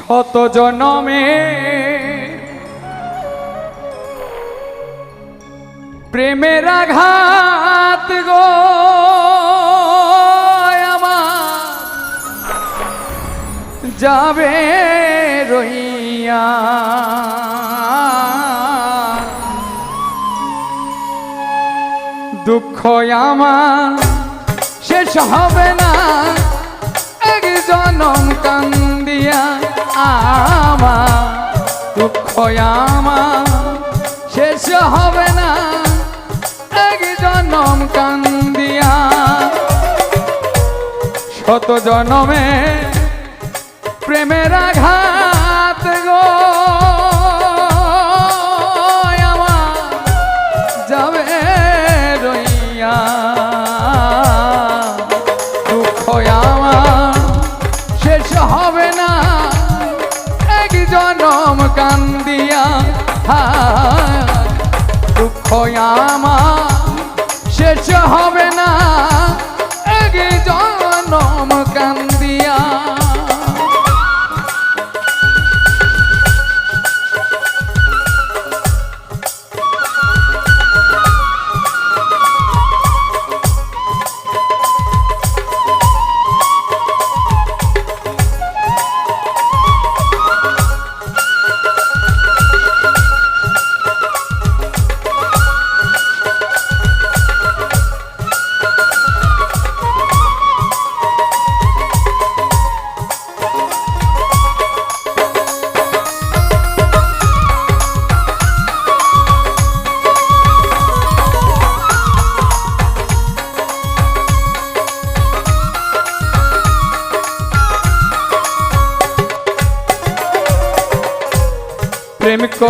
শত জনমে প্রেমের আঘাত গো যাবে রইয়া দুঃখ আমার শেষ হবে না। এক জনম কান্দিয়া আমার দুঃখ আমা শেষ হবে না। এক জনম কান্দিয়া শত জনমে প্রেমের আঘাত দুঃখ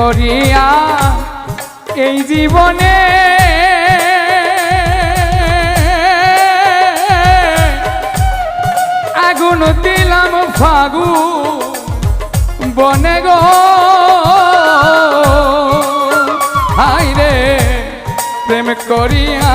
করিয়া এই জীবনে আগুন দিলাম ফাগু বনে গো। হাই রে প্রেম করিয়া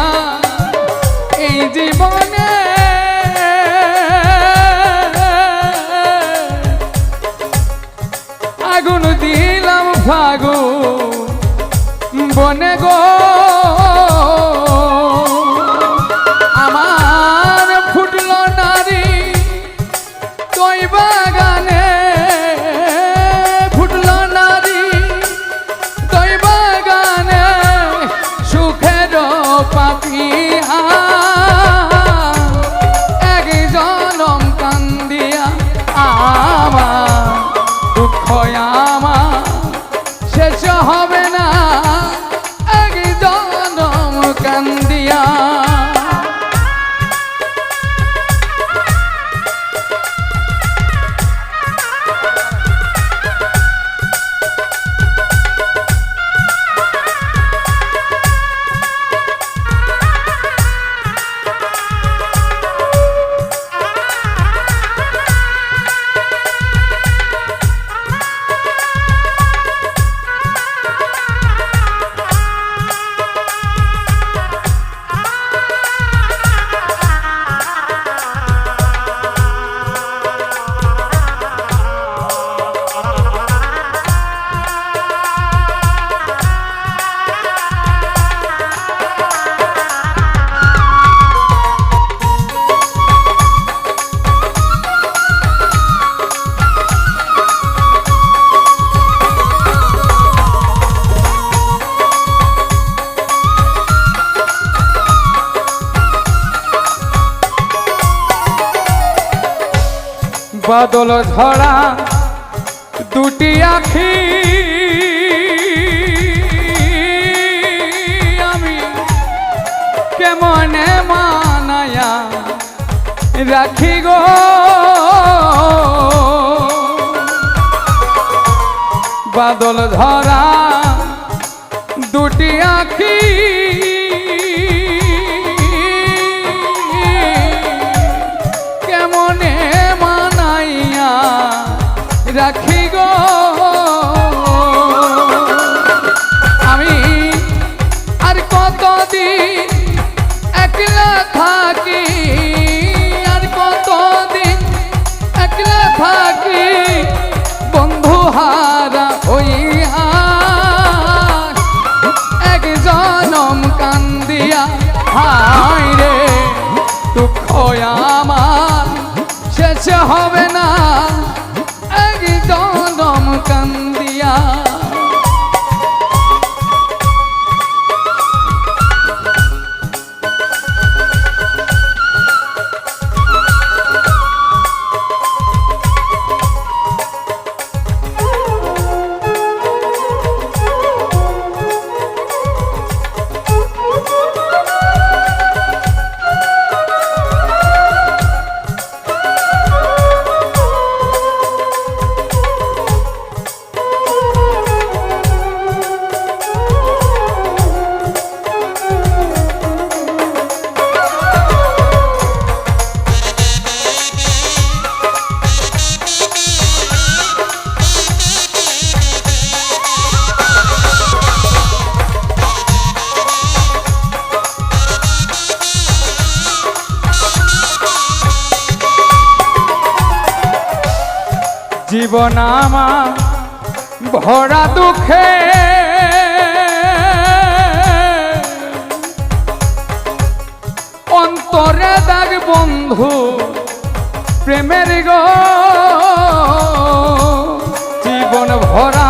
বাদল ঝরা দুটি আখি। আমি কেমনে মানায়া রাখি গো? বাদল ধরা দুটি আখি। কাছে হবে না। জীবন আমার ভরা দুঃখে। অন্তরে দাগ বন্ধু প্রেমের গো। জীবন ভরা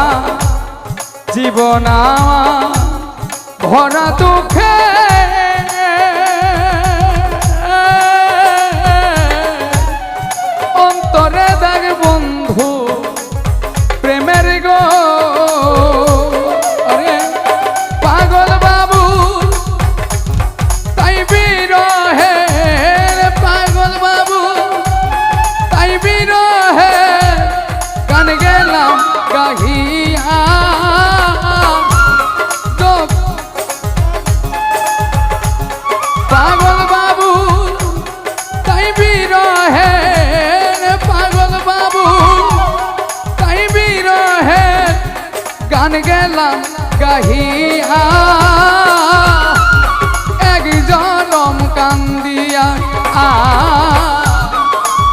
জীবন আমার ভরা দুঃখে। গান গেলাম, গাহিয়া। এক জনম কান্দিয়া, আ,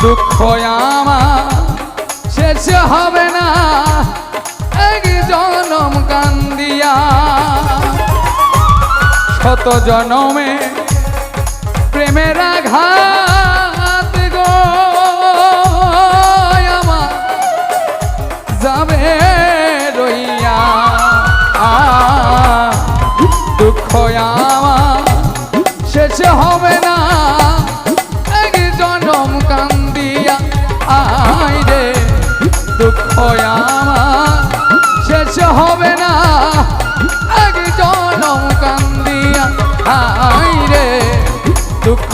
দুঃখ আমার শেষ হবে না। এক জনম কান্দিয়া। শত জনমে প্রেমের আঘাত গো। দুঃখ আমার, শেষ হবে না। এক জনম কান্দিয়া আই রে, দুঃখ আমার, শেষ হবে না। এক জনম কান্দিয়া আই রে, দুঃখ